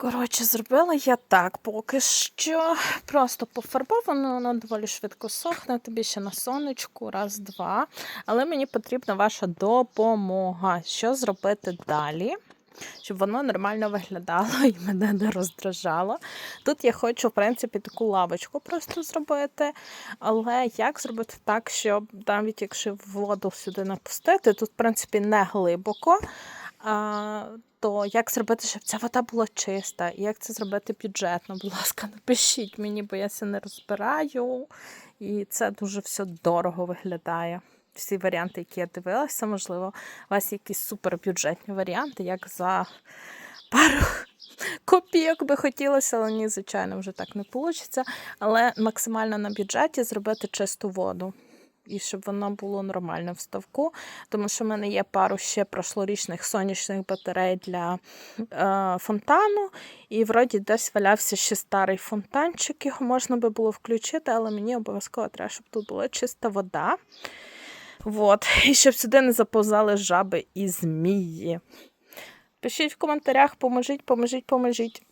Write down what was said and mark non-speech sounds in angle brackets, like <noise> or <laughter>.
Коротше, зробила я так поки що. Просто пофарбовано, воно доволі швидко сохне, тобі ще на сонечку, раз, два. Але мені потрібна ваша допомога. Що зробити далі? Щоб воно нормально виглядало <laughs> і мене не роздражало. Тут я хочу, в принципі, таку лавочку просто зробити. Але як зробити так, щоб навіть якщо воду сюди напустити, тут, в принципі, не глибоко. А, то як зробити, щоб ця вода була чиста? І як це зробити бюджетно? Будь ласка, напишіть мені, бо я це не розбираю. І це дуже все дорого виглядає. Всі варіанти, які я дивилася, можливо, у вас якісь супербюджетні варіанти, як за пару копійок би хотілося, але ні, звичайно, вже так не вийде. Але максимально на бюджеті зробити чисту воду. І щоб воно було нормально в ставку, тому що в мене є пару ще прошлорічних сонячних батарей для е, фонтану, і вроді десь валявся ще старий фонтанчик, його можна би було включити, але мені обов'язково треба, щоб тут була чиста вода. Вот. І щоб сюди не заповзали жаби і змії. Пишіть в коментарях, поможіть, поможіть, поможіть.